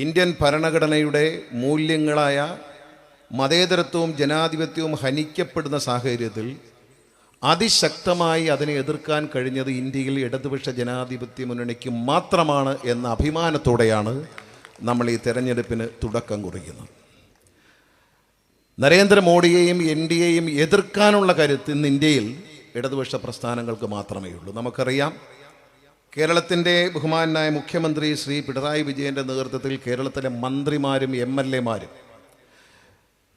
Indian ഭരണഘടനയുടെ മൂല്യങ്ങളായ മതേതരത്വവും ജനാധിപത്യവും ഹനിക്കപ്പെടുന്ന സാഹചര്യത്തിൽ അതിശക്തമായി അതിനെ എതിർക്കാൻ കഴിഞ്ഞത് ഇന്ത്യയിൽ ഇടതുപക്ഷ ജനാധിപത്യ മുന്നണിക്ക് മാത്രമാണ് എന്ന അഭിമാനത്തോടെയാണ് നമ്മൾ ഈ തെരഞ്ഞെടുപ്പിന് തുടക്കം കുറിക്കുന്നത്. നരേന്ദ്രമോദിയെയും എൻ ഡി എയും എതിർക്കാനുള്ള കരുത്ത് ഇന്ന് ഇന്ത്യയിൽ ഇടതുപക്ഷ പ്രസ്ഥാനങ്ങൾക്ക് മാത്രമേ ഉള്ളൂ നമുക്കറിയാം കേരളത്തിന്റെ ബഹുമാനായ മുഖ്യമന്ത്രി ശ്രീ പിണറായി വിജയന്റെ നേതൃത്വത്തിൽ കേരളത്തിലെ മന്ത്രിമാരും എം എൽ എമാരും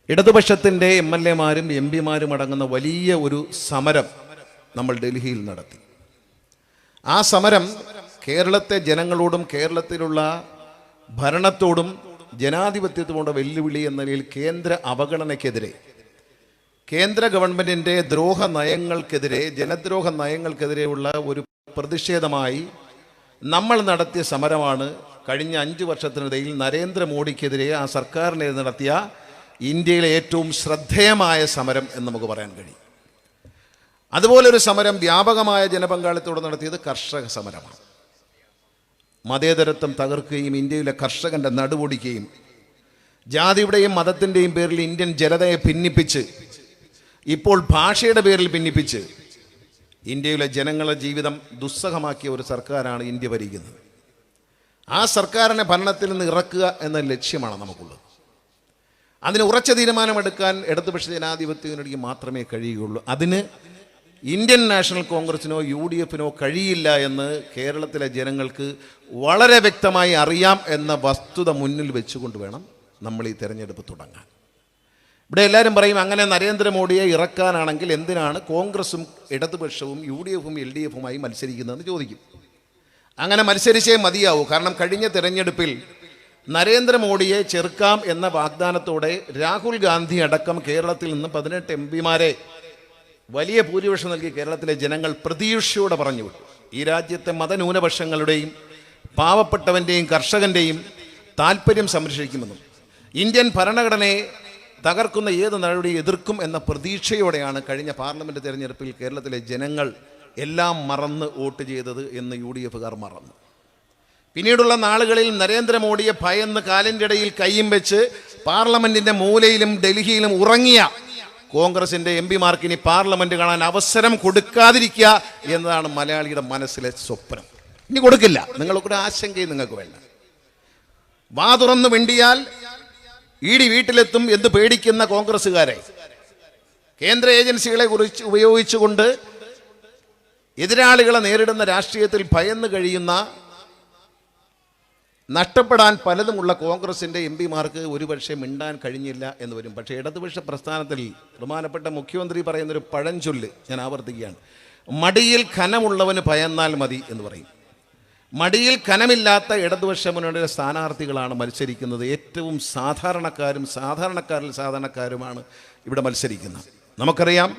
ഇടതുപക്ഷത്തിന്റെ എം എൽ എമാരും എം പിമാരും അടങ്ങുന്ന വലിയ ഒരു സമരം നമ്മൾ ഡൽഹിയിൽ നടത്തി. ആ സമരം കേരളത്തെ ജനങ്ങളോടും കേരളത്തിലുള്ള ഭരണത്തോടും ജനാധിപത്യത്തോടും വെല്ലുവിളി എന്ന നിലയിൽ കേന്ദ്ര അവഗണനയ്ക്കെതിരെ കേന്ദ്ര ഗവൺമെന്റിന്റെ ദ്രോഹ നയങ്ങൾക്കെതിരെ ജനദ്രോഹ നയങ്ങൾക്കെതിരെയുള്ള ഒരു പ്രതിഷേധമായി നമ്മൾ നടത്തിയ സമരമാണ് കഴിഞ്ഞ അഞ്ച് വർഷത്തിനിടയിൽ നരേന്ദ്രമോദിക്കെതിരെ ആ സർക്കാരിനെതിരെ നടത്തിയ ഇന്ത്യയിലെ ഏറ്റവും ശ്രദ്ധേയമായ സമരം എന്ന് നമുക്ക് പറയാൻ കഴിയും. അതുപോലൊരു സമരം വ്യാപകമായ ജനപങ്കാളിത്തോടെ നടത്തിയത് കർഷക സമരമാണ്. മതേതരത്വം തകർക്കുകയും ഇന്ത്യയിലെ കർഷകന്റെ നടുപൊടിക്കുകയും ജാതിയുടെയും മതത്തിന്റെയും പേരിൽ ഇന്ത്യൻ ജനതയെ ഭിന്നിപ്പിച്ച് ഇപ്പോൾ ഭാഷയുടെ പേരിൽ ഭിന്നിപ്പിച്ച് ഇന്ത്യയിലെ ജനങ്ങളുടെ ജീവിതം ദുസ്സഹമാക്കിയ ഒരു സർക്കാരാണ് ഇന്ത്യ ഭരിക്കുന്നത്. ആ സർക്കാരിനെ ഭരണത്തിൽ നിന്ന് ഇറക്കുക എന്ന ലക്ഷ്യമാണ് നമുക്കുള്ളത്. അതിന് ഉറച്ച തീരുമാനമെടുക്കാൻ ഇടതുപക്ഷ ജനാധിപത്യത്തിനിടയ്ക്ക് മാത്രമേ കഴിയുകയുള്ളൂ. അതിന് ഇന്ത്യൻ നാഷണൽ കോൺഗ്രസിനോ യു ഡി എഫിനോ കഴിയില്ല എന്ന് കേരളത്തിലെ ജനങ്ങൾക്ക് വളരെ വ്യക്തമായി അറിയാം എന്ന വസ്തുത മുന്നിൽ വെച്ചുകൊണ്ട് വേണം നമ്മൾ ഈ തെരഞ്ഞെടുപ്പ് തുടങ്ങാൻ. ഇവിടെ എല്ലാവരും പറയും അങ്ങനെ നരേന്ദ്രമോദിയെ ഇറക്കാനാണെങ്കിൽ എന്തിനാണ് കോൺഗ്രസും ഇടതുപക്ഷവും യു ഡി എഫും എൽ ഡി എഫുമായി മത്സരിക്കുന്നതെന്ന് ചോദിക്കും. അങ്ങനെ മത്സരിച്ചേ മതിയാവൂ. കാരണം കഴിഞ്ഞ തിരഞ്ഞെടുപ്പിൽ നരേന്ദ്രമോദിയെ ചെറുക്കാം എന്ന വാഗ്ദാനത്തോടെ രാഹുൽ ഗാന്ധി അടക്കം കേരളത്തിൽ നിന്ന് പതിനെട്ട് എം പിമാരെ വലിയ ഭൂരിപക്ഷം നൽകി കേരളത്തിലെ ജനങ്ങൾ പ്രതീക്ഷയോടെ പറഞ്ഞു ഈ രാജ്യത്തെ മതന്യൂനപക്ഷങ്ങളുടെയും പാവപ്പെട്ടവന്റെയും കർഷകന്റെയും താല്പര്യം സംരക്ഷിക്കുമെന്നും ഇന്ത്യൻ ഭരണഘടനയെ തകർക്കുന്ന ഏത് നടപടി എതിർക്കും എന്ന പ്രതീക്ഷയോടെയാണ് കഴിഞ്ഞ പാർലമെന്റ് തെരഞ്ഞെടുപ്പിൽ കേരളത്തിലെ ജനങ്ങൾ എല്ലാം മറന്ന് വോട്ട് ചെയ്തത് എന്ന് യു ഡി എഫുകാർ മറന്നു. പിന്നീടുള്ള നാളുകളിൽ നരേന്ദ്രമോദിയെ ഭയന്ന് കാലിന്റെ ഇടയിൽ കൈയും വെച്ച് പാർലമെന്റിന്റെ മൂലയിലും ഡൽഹിയിലും ഉറങ്ങിയ കോൺഗ്രസിന്റെ എം പിമാർക്ക് ഇനി പാർലമെന്റ് കാണാൻ അവസരം കൊടുക്കാതിരിക്കുക എന്നതാണ് മലയാളിയുടെ മനസ്സിലെ സ്വപ്നം. ഇനി കൊടുക്കില്ല. നിങ്ങൾക്കൊരു ആശങ്കയും നിങ്ങൾക്ക് വേണ്ട. വാ തുറന്ന് മിണ്ടിയാൽ ഇടി വീട്ടിലെത്തും എന്ന് പേടിക്കുന്ന കോൺഗ്രസ്സുകാരെ. കേന്ദ്ര ഏജൻസികളെ കുറിച്ച് ഉപയോഗിച്ചുകൊണ്ട് എതിരാളികളെ നേരിടുന്ന രാഷ്ട്രീയത്തിൽ ഭയന്ന് കഴിയുന്ന നഷ്ടപ്പെടാൻ പലതുമുള്ള കോൺഗ്രസിന്റെ എം പിമാർക്ക് ഒരുപക്ഷെ മിണ്ടാൻ കഴിഞ്ഞില്ല എന്ന് വരും. പക്ഷേ ഇടതുപക്ഷ പ്രസ്ഥാനത്തിൽ ബഹുമാനപ്പെട്ട മുഖ്യമന്ത്രി പറയുന്നൊരു പഴഞ്ചൊല്ല് ഞാൻ ആവർത്തിക്കുകയാണ്. മടിയിൽ ഖനമുള്ളവന് ഭയന്നാൽ മതി എന്ന് പറയും. മടിയിൽ കനമില്ലാത്ത ഇടതുപക്ഷ മുന്നണിയുടെ സ്ഥാനാർത്ഥികളാണ് മത്സരിക്കുന്നത്. ഏറ്റവും സാധാരണക്കാരും സാധാരണക്കാരിൽ സാധാരണക്കാരുമാണ് ഇവിടെ മത്സരിക്കുന്നത്. നമുക്കറിയാം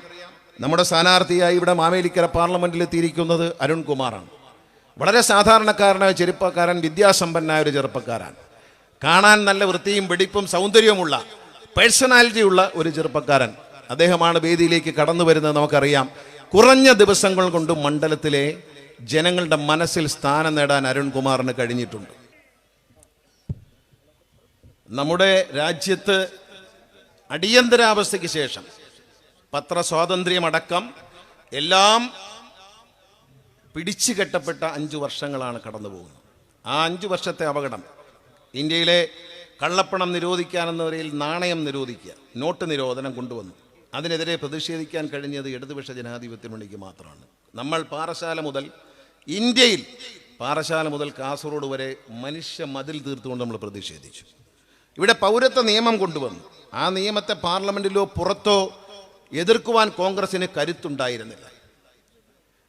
നമ്മുടെ സ്ഥാനാർത്ഥിയായി ഇവിടെ മാവേലിക്കര പാർലമെന്റിൽ എത്തിയിരിക്കുന്നത് അരുൺകുമാറാണ്. വളരെ സാധാരണക്കാരനായ ചെറുപ്പക്കാരൻ വിദ്യാസമ്പന്നായ ഒരു ചെറുപ്പക്കാരൻ. കാണാൻ നല്ല വൃത്തിയും വെടിപ്പും സൗന്ദര്യവുമുള്ള പേഴ്സണാലിറ്റിയുള്ള ഒരു ചെറുപ്പക്കാരൻ അദ്ദേഹമാണ് വേദിയിലേക്ക് കടന്നു വരുന്നത് നമുക്കറിയാം. കുറഞ്ഞ ദിവസങ്ങൾ കൊണ്ട് മണ്ഡലത്തിലെ ജനങ്ങളുടെ മനസ്സിൽ സ്ഥാനം നേടാൻ അരുൺകുമാറിന് കഴിഞ്ഞിട്ടുണ്ട്. നമ്മുടെ രാജ്യത്ത് അടിയന്തരാവസ്ഥയ്ക്ക് ശേഷം പത്രസ്വാതന്ത്ര്യമടക്കം എല്ലാം പിടിച്ചു കെട്ടപ്പെട്ട അഞ്ചു വർഷങ്ങളാണ് കടന്നു പോകുന്നത് ആ അഞ്ചു വർഷത്തെ അപകടം ഇന്ത്യയിലെ കള്ളപ്പണം നിരോധിക്കാനെന്ന നിലയിൽ നാണയം നിരോധിക്കുക നോട്ട് നിരോധനം കൊണ്ടുവന്നു. അതിനെതിരെ പ്രതിഷേധിക്കാൻ കഴിഞ്ഞത് ഇടതുപക്ഷ ജനാധിപത്യ മുന്നണിക്ക് മാത്രമാണ്. നമ്മൾ പാറശാല മുതൽ ഇന്ത്യയിൽ പാറശാല മുതൽ കാസർഗോഡ് വരെ മനുഷ്യ മതിൽ തീർത്തുകൊണ്ട് നമ്മൾ പ്രതിഷേധിച്ചു. ഇവിടെ പൗരത്വ നിയമം കൊണ്ടുവന്നു. ആ നിയമത്തെ പാർലമെന്റിലോ പുറത്തോ എതിർക്കുവാൻ കോൺഗ്രസിന് കരുത്തുണ്ടായിരുന്നില്ല.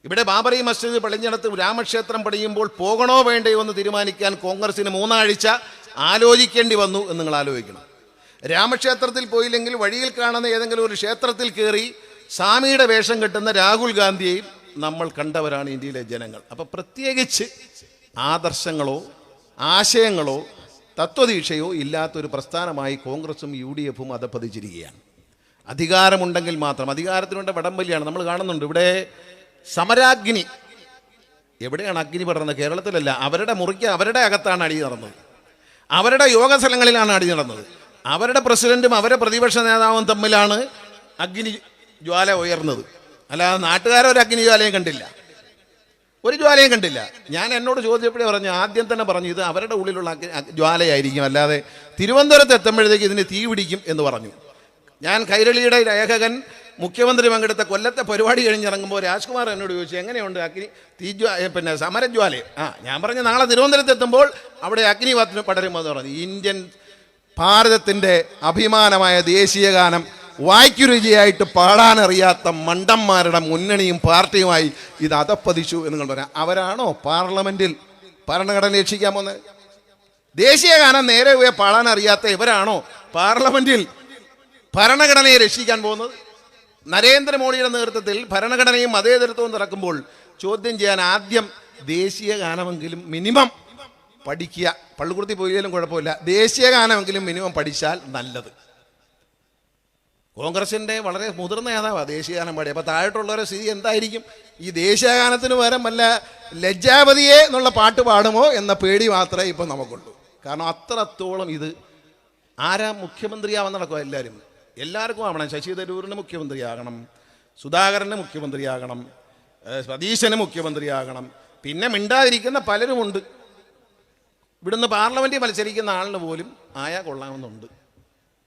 ഇവിടെ ബാബറി മസ്ജിദ് പളിഞ്ഞടത്ത് രാമക്ഷേത്രം പണിയുമ്പോൾ പോകണോ വേണ്ടയോ എന്ന് തീരുമാനിക്കാൻ കോൺഗ്രസിന് മൂന്നാഴ്ച ആലോചിക്കേണ്ടി വന്നു എന്ന് നിങ്ങൾ ആലോചിക്കണം. രാമക്ഷേത്രത്തിൽ പോയില്ലെങ്കിൽ വഴിയിൽ കാണുന്ന ഏതെങ്കിലും ഒരു ക്ഷേത്രത്തിൽ കയറി സ്വാമിയുടെ വേഷം കെട്ടുന്ന രാഹുൽ ഗാന്ധിയെയും നമ്മൾ കണ്ടവരാണ് ഇന്ത്യയിലെ ജനങ്ങൾ. അപ്പം പ്രത്യേകിച്ച് ആദർശങ്ങളോ ആശയങ്ങളോ തത്വദീക്ഷയോ ഇല്ലാത്തൊരു പ്രസ്ഥാനമായി കോൺഗ്രസും യു ഡി എഫും അധപ്പതിച്ചിരിക്കുകയാണ് അധികാരമുണ്ടെങ്കിൽ മാത്രം അധികാരത്തിനുണ്ട് വടംവലിയാണ് നമ്മൾ കാണുന്നുണ്ട്. ഇവിടെ സമരാഗ്നി എവിടെയാണ് അഗ്നി പടർന്നത്? കേരളത്തിലല്ല അവരുടെ മുറിക്ക് അവരുടെ അകത്താണ് അടി നടന്നത്. അവരുടെ യോഗ സ്ഥലങ്ങളിലാണ് അടി നടന്നത്. അവരുടെ പ്രസിഡന്റും അവരുടെ പ്രതിപക്ഷ നേതാവും തമ്മിലാണ് അഗ്നി ജ്വാല ഉയർന്നത്. അല്ലാതെ നാട്ടുകാരൊരു അഗ്നി ജ്വാലയും കണ്ടില്ല. ഒരു ജ്വാലയും കണ്ടില്ല. ഞാൻ എന്നോട് ചോദിച്ചപ്പോഴേ പറഞ്ഞു ആദ്യം തന്നെ പറഞ്ഞു ഇത് അവരുടെ ഉള്ളിലുള്ള ജ്വാലയായിരിക്കും അല്ലാതെ തിരുവനന്തപുരത്ത് എത്തുമ്പോഴത്തേക്ക് ഇതിന് തീ പിടിക്കും എന്ന് പറഞ്ഞു. ഞാൻ കൈരളിയുടെ ലേഖകൻ മുഖ്യമന്ത്രി പങ്കെടുത്ത കൊല്ലത്തെ പരിപാടി കഴിഞ്ഞിറങ്ങുമ്പോൾ രാജ്കുമാർ എന്നോട് ചോദിച്ചു എങ്ങനെയുണ്ട് അഗ്നി തീജ്വാ പിന്നെ സമരജ്വാല? ആ ഞാൻ പറഞ്ഞു നാളെ തിരുവനന്തപുരത്ത് എത്തുമ്പോൾ അവിടെ അഗ്നി പത്ര പടരുമെന്ന് പറഞ്ഞു. ഇന്ത്യൻ ഭാരതത്തിന്റെ അഭിമാനമായ ദേശീയ ഗാനം വായ്ക്കുരുചിയായിട്ട് പാടാനറിയാത്ത മണ്ടന്മാരുടെ മുന്നണിയും പാർട്ടിയുമായി ഇത് അതപ്പതിച്ചു എന്ന് പറയാം അവരാണോ പാർലമെന്റിൽ ഭരണഘടന രക്ഷിക്കാൻ പോകുന്നത്? ദേശീയ ഗാനം നേരെ പോയി പാടാനറിയാത്ത ഇവരാണോ പാർലമെന്റിൽ ഭരണഘടനയെ രക്ഷിക്കാൻ പോകുന്നത്? നരേന്ദ്രമോദിയുടെ നേതൃത്വത്തിൽ ഭരണഘടനയും മതേതരത്വവും നടക്കുമ്പോൾ ചോദ്യം ചെയ്യാൻ ആദ്യം ദേശീയ ഗാനമെങ്കിലും മിനിമം പഠിക്കുക. പള്ളിക്കുടത്തി പോയാലും കുഴപ്പമില്ല. ദേശീയ ഗാനമെങ്കിലും മിനിമം പഠിച്ചാൽ നല്ലത്. കോൺഗ്രസിന്റെ വളരെ മുതിർന്ന നേതാവാണ് ദേശീയഗാനം പാടി അപ്പോൾ താഴോട്ടുള്ളവരുടെ സ്ഥിതി എന്തായിരിക്കും? ഈ ദേശീയഗാനത്തിന് പകരം വല്ല ലജ്ജാപതിയെ എന്നുള്ള പാട്ട് പാടുമോ എന്ന പേടി മാത്രമേ ഇപ്പം നമുക്കുള്ളൂ. കാരണം അത്രത്തോളം ഇത് ആരാ മുഖ്യമന്ത്രിയാവാൻ നടക്കുക എല്ലാവരും എല്ലാവർക്കും ആവണം. ശശി തരൂരിന് മുഖ്യമന്ത്രിയാകണം. സുധാകരന് മുഖ്യമന്ത്രിയാകണം. സതീശന് മുഖ്യമന്ത്രിയാകണം. പിന്നെ മിണ്ടാതിരിക്കുന്ന പലരുമുണ്ട്. ഇവിടുന്ന് പാർലമെന്റിൽ മത്സരിക്കുന്ന ആളിന് പോലും ആയാ കൊള്ളാമെന്നുണ്ട്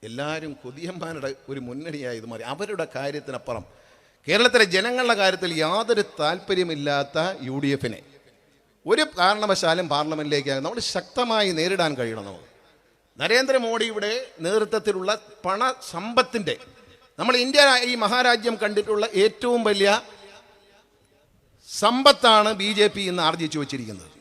എല്ലാവരും കൊതിയന്മാരുടെ ഒരു മുന്നണിയായി ഇത് മാറി. അവരുടെ കാര്യത്തിനപ്പുറം കേരളത്തിലെ ജനങ്ങളുടെ കാര്യത്തിൽ യാതൊരു താല്പര്യമില്ലാത്ത യു ഡി എഫിനെ ഒരു കാരണവശാലും പാർലമെന്റിലേക്ക് നമ്മൾ ശക്തമായി നേരിടാൻ കഴിയണം നമുക്ക്. നരേന്ദ്രമോദിയുടെ നേതൃത്വത്തിലുള്ള പണ സമ്പത്തിന്റെ നമ്മൾ ഇന്ത്യ ഈ മഹാരാജ്യം കണ്ടിട്ടുള്ള ഏറ്റവും വലിയ സമ്പത്താണ് ബി ജെ പി ഇന്ന് ആർജിച്ചു വച്ചിരിക്കുന്നത്.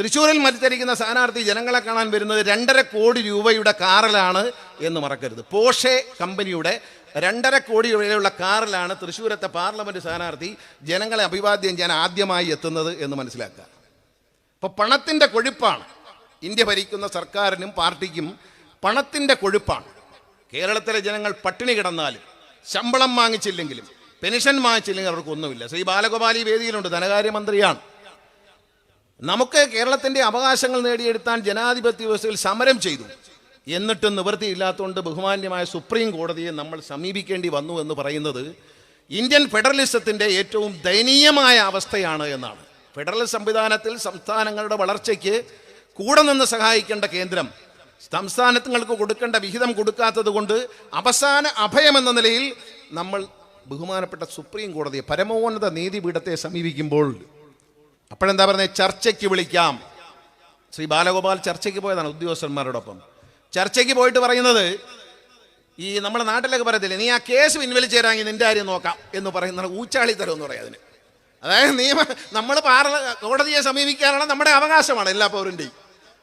തൃശ്ശൂരിൽ മത്സരിക്കുന്ന സ്ഥാനാർത്ഥി ജനങ്ങളെ കാണാൻ വരുന്നത് രണ്ടര കോടി രൂപയുടെ കാറിലാണ് എന്ന് മറക്കരുത്. പോഷെ കമ്പനിയുടെ രണ്ടര കോടി രൂപയുള്ള കാറിലാണ് തൃശ്ശൂരത്തെ പാർലമെന്റ് സ്ഥാനാർത്ഥി ജനങ്ങളെ അഭിവാദ്യം ചെയ്യാൻ ആദ്യമായി എത്തുന്നത് എന്ന് മനസ്സിലാക്കുക. അപ്പോൾ പണത്തിന്റെ കൊഴുപ്പാണ്. ഇന്ത്യ ഭരിക്കുന്ന സർക്കാരിനും പാർട്ടിക്കും പണത്തിന്റെ കൊഴുപ്പാണ്. കേരളത്തിലെ ജനങ്ങൾ പട്ടിണി കിടന്നാലും ശമ്പളം വാങ്ങിച്ചില്ലെങ്കിലും പെൻഷൻ വാങ്ങിച്ചില്ലെങ്കിൽ അവർക്കൊന്നുമില്ല ശ്രീ ബാലഗോപാലി വേദിയിലുണ്ട് ധനകാര്യമന്ത്രിയാണ്. നമുക്ക് കേരളത്തിന്റെ അവകാശങ്ങൾ നേടിയെടുത്താൻ ജനാധിപത്യ വ്യവസ്ഥയിൽ സമരം ചെയ്തു. എന്നിട്ടും നിവൃത്തിയില്ലാത്തതുകൊണ്ട് ബഹുമാന്യമായ സുപ്രീം കോടതിയെ നമ്മൾ സമീപിക്കേണ്ടി വന്നു എന്ന് പറയുന്നത് ഇന്ത്യൻ ഫെഡറലിസത്തിന്റെ ഏറ്റവും ദയനീയമായ അവസ്ഥയാണ് എന്നാണ്. ഫെഡറൽ സംവിധാനത്തിൽ സംസ്ഥാനങ്ങളുടെ വളർച്ചയ്ക്ക് കൂടെ നിന്ന് സഹായിക്കേണ്ട കേന്ദ്രം സംസ്ഥാനങ്ങൾക്ക് കൊടുക്കേണ്ട വിഹിതം കൊടുക്കാത്തത് കൊണ്ട് അവസാന അഭയം എന്ന നിലയിൽ നമ്മൾ ബഹുമാനപ്പെട്ട സുപ്രീം കോടതിയെ പരമോന്നത നീതിപീഠത്തെ സമീപിക്കുമ്പോൾ അപ്പോഴെന്താ പറഞ്ഞത് ചർച്ചയ്ക്ക് വിളിക്കാം. ശ്രീ ബാലഗോപാൽ ചർച്ചയ്ക്ക് പോയതാണ് ഉദ്യോഗസ്ഥന്മാരോടൊപ്പം. ചർച്ചയ്ക്ക് പോയിട്ട് പറയുന്നത് ഈ നമ്മുടെ നാട്ടിലൊക്കെ പറയത്തില്ലേ നീ ആ കേസ് പിൻവലിച്ച് തരാമെങ്കിൽ നിന്റെ കാര്യം നോക്കാം എന്ന് പറയുന്നത് ഊച്ചാളിത്തരം എന്ന് പറയാം അതിന്. അതായത് നിയമ നമ്മൾ പാർല കോടതിയെ സമീപിക്കാനാണ് നമ്മുടെ അവകാശമാണ് എല്ലാ പൗരന്റെയും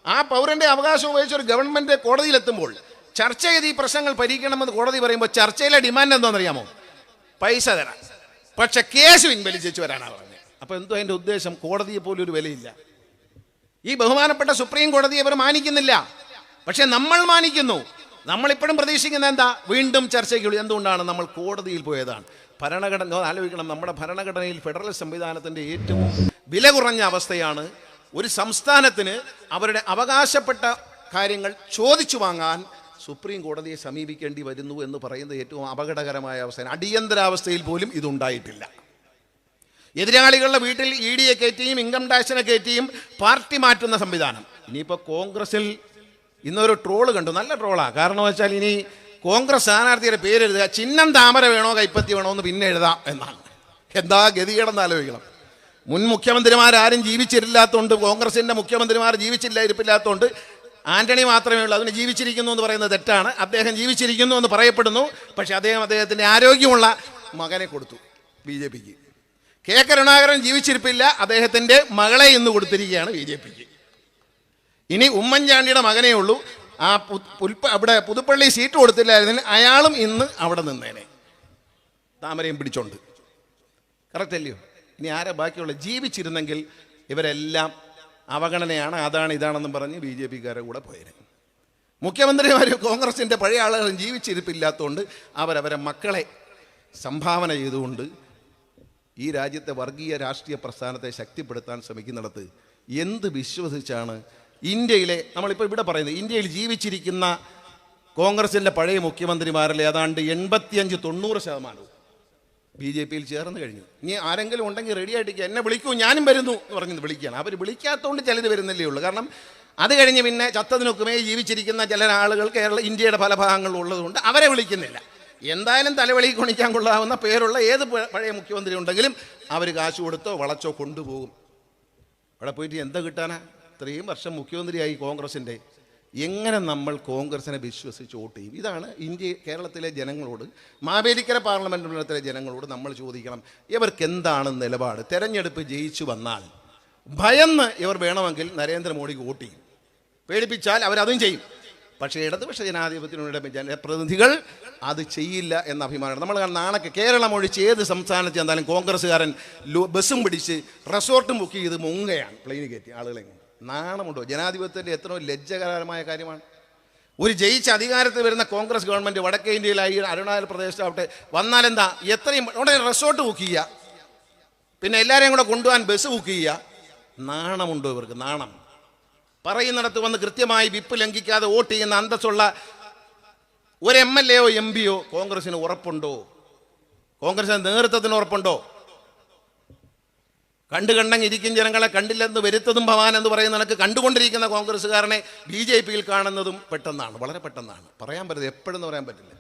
ആ പൗരന്റെ അവകാശം ഉപയോഗിച്ച് ഒരു ഗവൺമെന്റ് കോടതിയിലെത്തുമ്പോൾ ചർച്ച ചെയ്ത് ഈ പ്രശ്നങ്ങൾ പരിഹരിക്കണമെന്ന് കോടതി പറയുമ്പോൾ ചർച്ചയിലെ ഡിമാൻഡ് എന്താണെന്നറിയാമോ? പൈസ തരാം പക്ഷെ കേസ് പിൻവലിച്ചു വരാനാണ് അപ്പോൾ എന്തോ അതിന്റെ ഉദ്ദേശം? കോടതിയെ പോലും ഒരു വിലയില്ല. ഈ ബഹുമാനപ്പെട്ട സുപ്രീം കോടതിയെ അവർ മാനിക്കുന്നില്ല. പക്ഷേ നമ്മൾ മാനിക്കുന്നു. നമ്മളിപ്പോഴും പ്രതീക്ഷിക്കുന്ന എന്താ? വീണ്ടും ചർച്ചയ്ക്ക് വിളി- എന്തുകൊണ്ടാണ് നമ്മൾ കോടതിയിൽ പോയതാണ്? ഭരണഘടന ആലോചിക്കണം. നമ്മുടെ ഭരണഘടനയിൽ ഫെഡറൽ സംവിധാനത്തിന്റെ ഏറ്റവും വില കുറഞ്ഞ അവസ്ഥയാണ് ഒരു സംസ്ഥാനത്തിന് അവരുടെ അവകാശപ്പെട്ട കാര്യങ്ങൾ ചോദിച്ചു വാങ്ങാൻ സുപ്രീം കോടതിയെ സമീപിക്കേണ്ടി വരുന്നു എന്ന് പറയുന്നത് ഏറ്റവും അപകടകരമായ അവസ്ഥയാണ്. അടിയന്തരാവസ്ഥയിൽ പോലും ഇതുണ്ടായിട്ടില്ല. എതിരാളികളുടെ വീട്ടിൽ ഇ ഡിയെ കയറ്റിയും ഇൻകം ടാക്സിനെ കയറ്റിയും പാർട്ടി മാറ്റുന്ന സംവിധാനം. ഇനിയിപ്പോൾ കോൺഗ്രസിൽ ഇന്നൊരു ട്രോൾ കണ്ടു. നല്ല ട്രോളാണ് കാരണം വെച്ചാൽ ഇനി കോൺഗ്രസ് സ്ഥാനാർത്ഥിയുടെ പേര് എഴുതുക. ചിഹ്നം താമര വേണോ കൈപ്പത്തി വേണോ എന്ന് പിന്നെ എഴുതാം എന്നാണ്. എന്താ ഗതികേടെന്ന് ആലോചിക്കണം. മുൻ മുഖ്യമന്ത്രിമാരാരും ജീവിച്ചിരില്ലാത്തതുകൊണ്ട് കോൺഗ്രസിന്റെ മുഖ്യമന്ത്രിമാർ ജീവിച്ചില്ല ഇരിപ്പില്ലാത്തതുകൊണ്ട് ആന്റണി മാത്രമേ ഉള്ളൂ. അതിന് ജീവിച്ചിരിക്കുന്നു എന്ന് പറയുന്നത് തെറ്റാണ്. അദ്ദേഹം ജീവിച്ചിരിക്കുന്നു എന്ന് പറയപ്പെടുന്നു. പക്ഷേ അദ്ദേഹം അദ്ദേഹത്തിന്റെ ആരോഗ്യമുള്ള മകനെ കൊടുത്തു ബി ജെ പിക്ക്. കെ കരുണാകരൻ ജീവിച്ചിരിപ്പില്ല. അദ്ദേഹത്തിന്റെ മകളെ ഇന്ന് കൊടുത്തിരിക്കുകയാണ് ബി ജെ പിക്ക് ഇനി ഉമ്മൻചാണ്ടിയുടെ മകനേ ഉള്ളൂ. ആ പുൽപ്പ അവിടെ പുതുപ്പള്ളി സീറ്റ് കൊടുത്തില്ലായിരുന്നെങ്കിൽ അയാളും ഇന്ന് അവിടെ നിന്നേനെ. താമരയും പിടിച്ചോണ്ട്. കറക്റ്റ് അല്ലയോ? ഇനി ആരെ ബാക്കിയുള്ള? ജീവിച്ചിരുന്നെങ്കിൽ ഇവരെല്ലാം അവഗണനയാണ്. അതാണ് ഇതാണെന്നും പറഞ്ഞ് ബി ജെ പിക്കാരെ കൂടെ പോയത് മുഖ്യമന്ത്രിമാർ കോൺഗ്രസിന്റെ പഴയ ആളുകളും ജീവിച്ചിരിപ്പില്ലാത്തതുകൊണ്ട് അവരവരെ മക്കളെ സംഭാവന ചെയ്തുകൊണ്ട് ഈ രാജ്യത്തെ വർഗീയ രാഷ്ട്രീയ പ്രസ്ഥാനത്തെ ശക്തിപ്പെടുത്താൻ ശ്രമിക്കുന്നിടത്ത് എന്ത് വിശ്വസിച്ചാണ് ഇന്ത്യയിലെ നമ്മളിപ്പോൾ ഇവിടെ പറയുന്നത് ഇന്ത്യയിൽ ജീവിച്ചിരിക്കുന്ന കോൺഗ്രസിന്റെ പഴയ മുഖ്യമന്ത്രിമാരിൽ ഏതാണ്ട് എൺപത്തിയഞ്ച് തൊണ്ണൂറ് ശതമാനവും ബി ജെ പിയിൽ ചേർന്ന് കഴിഞ്ഞു. ഇനി ആരെങ്കിലും ഉണ്ടെങ്കിൽ റെഡി ആയിട്ട് എന്നെ വിളിക്കൂ ഞാനും വരുന്നു എന്ന് പറഞ്ഞ് വിളിക്കുകയാണ്. അവർ വിളിക്കാത്തതുകൊണ്ട് ചിലത് വരുന്നില്ലേ ഉള്ളൂ. കാരണം അത് കഴിഞ്ഞ് പിന്നെ ചത്തതിനൊക്കുമേ ജീവിച്ചിരിക്കുന്ന ചില ആളുകൾ കേരള ഇന്ത്യയുടെ പല ഭാഗങ്ങളിലുള്ളതുകൊണ്ട് അവരെ വിളിക്കുന്നില്ല. എന്തായാലും തലവെളി കൊണിക്കാൻ കൊള്ളാവുന്ന പേരുള്ള ഏത് പഴയ മുഖ്യമന്ത്രി ഉണ്ടെങ്കിലും അവർ കാശ് കൊടുത്തോ വളച്ചോ കൊണ്ടുപോകും. അവിടെ പോയിട്ട് എന്താ കിട്ടാനാ? ഇത്രയും വർഷം മുഖ്യമന്ത്രിയായി കോൺഗ്രസിന്റെ എങ്ങനെ നമ്മൾ കോൺഗ്രസിനെ വിശ്വസിച്ച് വോട്ട് ചെയ്യും? ഇതാണ് ഇന്ത്യ കേരളത്തിലെ ജനങ്ങളോട് മാവേലിക്കര പാർലമെന്റ് മണ്ഡലത്തിലെ ജനങ്ങളോട് നമ്മൾ ചോദിക്കണം. ഇവർക്ക് എന്താണ് നിലപാട്? തെരഞ്ഞെടുപ്പ് ജയിച്ചു വന്നാൽ ഭയന്ന് ഇവർ വേണമെങ്കിൽ നരേന്ദ്രമോദിക്ക് വോട്ട് ചെയ്യും. പേടിപ്പിച്ചാൽ അവരതും ചെയ്യും. പക്ഷേ ഇടതുപക്ഷ ജനാധിപത്യത്തിനുള്ള ജനപ്രതിനിധികൾ അത് ചെയ്യില്ല എന്ന അഭിമാനമാണ്. നമ്മൾ നാണൊക്കെ കേരളം ഒഴിച്ച് ഏത് സംസ്ഥാനത്ത് ചെന്നാലും കോൺഗ്രസ്സുകാരൻ ബസ്സും പിടിച്ച് റിസോർട്ടും ബുക്ക് ചെയ്ത് മുങ്ങയാണ് പ്ലെയിന് കയറ്റി ആളുകളെ നാണമുണ്ടോ? ജനാധിപത്യത്തിന്റെ എത്രയോ ലജ്ജകരമായ കാര്യമാണ്. ഒരു ജയിച്ച അധികാരത്തിൽ വരുന്ന കോൺഗ്രസ് ഗവൺമെന്റ് വടക്കേ ഇന്ത്യയിലായി അരുണാചൽ പ്രദേശത്താവട്ടെ വന്നാലെന്താ? എത്രയും ഉടനെ റിസോർട്ട് ബുക്ക് ചെയ്യുക. പിന്നെ എല്ലാവരെയും കൂടെ കൊണ്ടുപോകാൻ ബസ് ബുക്ക് ചെയ്യുക. നാണമുണ്ടോ ഇവർക്ക്? നാണം. പറയുന്നിടത്ത് വന്ന് കൃത്യമായി വിപ്പ് ലംഘിക്കാതെ വോട്ട് ചെയ്യുന്ന അന്തസ്സുള്ള ഒരു എം എൽ എയോ എം പിയോ കോൺഗ്രസിന് ഉറപ്പുണ്ടോ? കോൺഗ്രസിന് നേതൃത്വത്തിന് ഉറപ്പുണ്ടോ? കണ്ടു കണ്ടെങ്കിൽ ഇരിക്കും ജനങ്ങളെ കണ്ടില്ലെന്ന് വരുത്തതും ഭവാൻ എന്ന് പറയുന്ന നിനക്ക് കണ്ടുകൊണ്ടിരിക്കുന്ന കോൺഗ്രസ്സുകാരനെ ബി ജെ പിയിൽ കാണുന്നതും പെട്ടെന്നാണ് വളരെ പെട്ടെന്നാണ്. പറയാൻ പറ്റില്ല എപ്പോഴെന്ന് പറയാൻ പറ്റില്ല.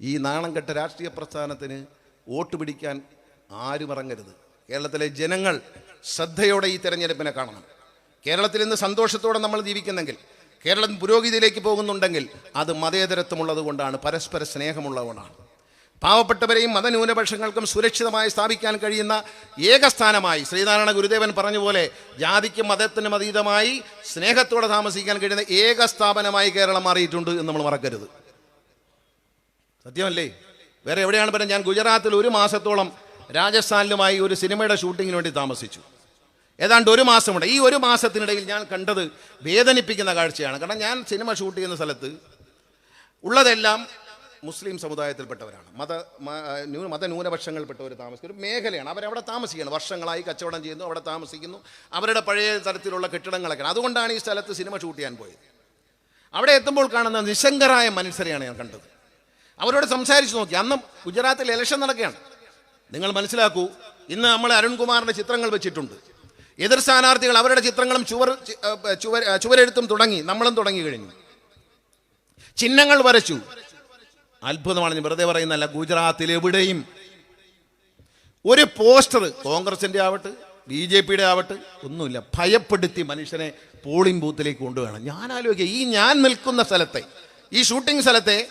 ഈ നാണം കെട്ട രാഷ്ട്രീയ പ്രസ്ഥാനത്തിന് വോട്ട് പിടിക്കാൻ ആരും ഇറങ്ങരുത്. കേരളത്തിലെ ജനങ്ങൾ ശ്രദ്ധയോടെ ഈ തെരഞ്ഞെടുപ്പിനെ കാണണം. കേരളത്തിൽ ഇന്ന് സന്തോഷത്തോടെ നമ്മൾ ജീവിക്കുന്നെങ്കിൽ കേരളം പുരോഗതിയിലേക്ക് പോകുന്നുണ്ടെങ്കിൽ അത് മതേതരത്വമുള്ളത് കൊണ്ടാണ് പരസ്പര സ്നേഹമുള്ളതുകൊണ്ടാണ്. പാവപ്പെട്ടവരെയും മതന്യൂനപക്ഷങ്ങൾക്കും സുരക്ഷിതമായി സ്ഥാപിക്കാൻ കഴിയുന്ന ഏകസ്ഥാനമായി ശ്രീനാരായണ ഗുരുദേവൻ പറഞ്ഞ പോലെ ജാതിക്കും മതത്തിനും അതീതമായി സ്നേഹത്തോടെ താമസിക്കാൻ കഴിയുന്ന ഏക സ്ഥാപനമായി കേരളം മാറിയിട്ടുണ്ട് എന്ന് നമ്മൾ മറക്കരുത്. സത്യമല്ലേ? വേറെ എവിടെയാണ് പറഞ്ഞത് ഞാൻ ഗുജറാത്തിൽ ഒരു മാസത്തോളം രാജസ്ഥാനിലുമായി ഒരു സിനിമയുടെ ഷൂട്ടിങ്ങിന് വേണ്ടി താമസിച്ചു. ഏതാണ്ട് ഒരു മാസമുണ്ട്. ഈ ഒരു മാസത്തിനിടയിൽ ഞാൻ കണ്ടത് വേദനിപ്പിക്കുന്ന കാഴ്ചയാണ്. കാരണം ഞാൻ സിനിമ ഷൂട്ട് ചെയ്യുന്ന സ്ഥലത്ത് ഉള്ളതെല്ലാം മുസ്ലിം സമുദായത്തിൽപ്പെട്ടവരാണ്. മത മത മതന്യൂനപക്ഷങ്ങളിൽപ്പെട്ടവർ താമസിക്കുന്ന ഒരു മേഖലയാണ്. അവരവിടെ താമസിക്കുകയാണ് വർഷങ്ങളായി കച്ചവടം ചെയ്യുന്നു അവിടെ താമസിക്കുന്നു. അവരുടെ പഴയ തരത്തിലുള്ള കെട്ടിടങ്ങളൊക്കെ അതുകൊണ്ടാണ് ഈ സ്ഥലത്ത് സിനിമ ഷൂട്ട് ചെയ്യാൻ പോയത്. അവിടെ എത്തുമ്പോൾ കാണുന്ന നിശങ്കരായ മനുഷ്യരെയാണ് ഞാൻ കണ്ടത്. അവരോട് സംസാരിച്ച് നോക്കി. അന്ന് ഗുജറാത്തിൽ ഇലക്ഷൻ നടക്കുകയാണ്. നിങ്ങൾ മനസ്സിലാക്കൂ ഇന്ന് നമ്മൾ അരുൺകുമാറിന്റെ ചിത്രങ്ങൾ വെച്ചിട്ടുണ്ട്. എതിർ സ്ഥാനാർത്ഥികൾ അവരുടെ ചിത്രങ്ങളും ചുവർ ചുവർ ചുവരെഴുത്തും തുടങ്ങി. നമ്മളും തുടങ്ങി കഴിഞ്ഞു. ചിഹ്നങ്ങൾ വരച്ചു. അത്ഭുതമാണ് വെറുതെ പറയുന്നല്ല ഗുജറാത്തിൽ എവിടെയും. ഒരു പോസ്റ്റർ കോൺഗ്രസിന്റെ ആവട്ടെ ബി ജെ പിയുടെ ആവട്ടെ ഒന്നുമില്ല. ഭയപ്പെടുത്തി മനുഷ്യനെ പോളിംഗ് ബൂത്തിലേക്ക് കൊണ്ടുപോകണം ഞാൻ ആലോചിക്കുക ഈ ഞാൻ നിൽക്കുന്ന സ്ഥലത്തെ ഈ ഷൂട്ടിംഗ് സ്ഥലത്തെ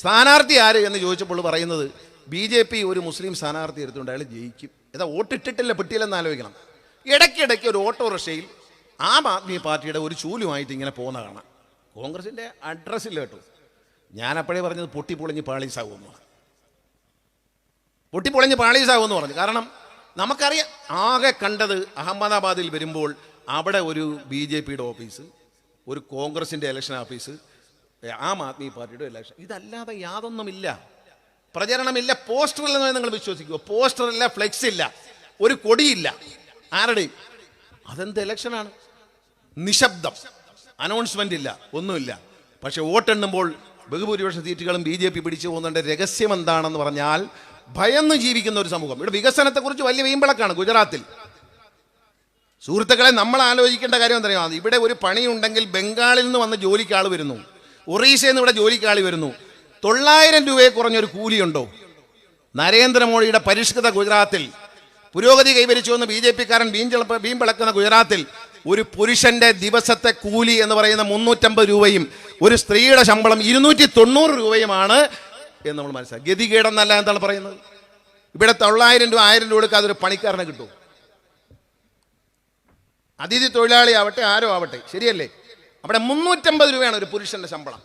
സ്ഥാനാർത്ഥി ആര് എന്ന് ചോദിച്ചപ്പോൾ പറയുന്നത് ബി ജെ പി ഒരു മുസ്ലിം സ്ഥാനാർത്ഥി എടുത്തുകൊണ്ട് അയാൾ ജയിക്കും. ഏതാ വോട്ടിട്ടിട്ടില്ല പെട്ടിയില്ലെന്ന് ആലോചിക്കണം. ഇടയ്ക്കിടയ്ക്ക് ഒരു ഓട്ടോറിക്ഷയിൽ ആം ആദ്മി പാർട്ടിയുടെ ഒരു ചൂലുമായിട്ട് ഇങ്ങനെ പോകുന്ന കാണാം. കോൺഗ്രസിന്റെ അഡ്രസ്സില്ല കേട്ടോ. ഞാനപ്പോഴേ പറഞ്ഞത് പൊട്ടിപ്പൊളിഞ്ഞ് പാളീസാകുമെന്ന് പൊട്ടിപ്പൊളിഞ്ഞ് പാളീസാകുമെന്ന് പറഞ്ഞു. കാരണം നമുക്കറിയാം ആകെ കണ്ടത് അഹമ്മദാബാദിൽ വരുമ്പോൾ അവിടെ ഒരു ബി ജെ പിയുടെ ഓഫീസ് ഒരു കോൺഗ്രസിന്റെ ഇലക്ഷൻ ഓഫീസ് ആം ആദ്മി പാർട്ടിയുടെ ഇലക്ഷൻ ഇതല്ലാതെ യാതൊന്നുമില്ല. പ്രചരണമില്ല പോസ്റ്ററിൽ നിന്ന് നിങ്ങൾ വിശ്വസിക്കുമോ പോസ്റ്ററില്ല ഫ്ലെക്സ് ഇല്ല. ഒരു കൊടിയില്ല. ആരുടെയും അതെന്ത് ഇലക്ഷനാണ് നിശബ്ദം. അനൗൺസ്മെന്റ് ഇല്ല ഒന്നുമില്ല. പക്ഷെ വോട്ടെണ്ണുമ്പോൾ ബഹുഭൂരിപക്ഷ സീറ്റുകളും ബി ജെ പി പിടിച്ചു പോകുന്നതിന്റെ രഹസ്യം എന്താണെന്ന് പറഞ്ഞാൽ ഭയന്ന് ജീവിക്കുന്ന ഒരു സമൂഹം. ഇവിടെ വികസനത്തെക്കുറിച്ച് വലിയ വീമ്പിളക്കാണ് ഗുജറാത്തിൽ. സുഹൃത്തുക്കളെ നമ്മൾ ആലോചിക്കേണ്ട കാര്യം എന്തറിയാം ഇവിടെ ഒരു പണിയുണ്ടെങ്കിൽ ബംഗാളിൽ നിന്ന് വന്ന ജോലിക്ക് ആൾ വരുന്നു. ഒറീസയിൽ നിന്ന് ഇവിടെ ജോലിക്ക് ആൾ വരുന്നു. തൊള്ളായിരം രൂപയെ കുറഞ്ഞൊരു കൂലിയുണ്ടോ? നരേന്ദ്രമോദിയുടെ പരിഷ്കൃത ഗുജറാത്തിൽ പുരോഗതി കൈവരിച്ചു എന്ന് ബി ജെ പിക്കാരൻ വീമ്പിളക്കുന്ന ഗുജറാത്തിൽ ഒരു പുരുഷന്റെ ദിവസത്തെ കൂലി എന്ന് പറയുന്ന മുന്നൂറ്റമ്പത് രൂപയും ഒരു സ്ത്രീയുടെ ശമ്പളം ഇരുന്നൂറ്റി തൊണ്ണൂറ് രൂപയുമാണ് എന്ന് നമ്മൾ മനസ്സിലാക്കി. ഗതികേടെന്നല്ല എന്താണ് പറയുന്നത്? ഇവിടെ തൊള്ളായിരം രൂപ ആയിരം രൂപ കൊടുക്കാതെ ഒരു പണിക്കാരനെ കിട്ടും. അതിഥി തൊഴിലാളി ആവട്ടെ ആരോ ആവട്ടെ ശരിയല്ലേ? അവിടെ മുന്നൂറ്റമ്പത് രൂപയാണ് ഒരു പുരുഷന്റെ ശമ്പളം.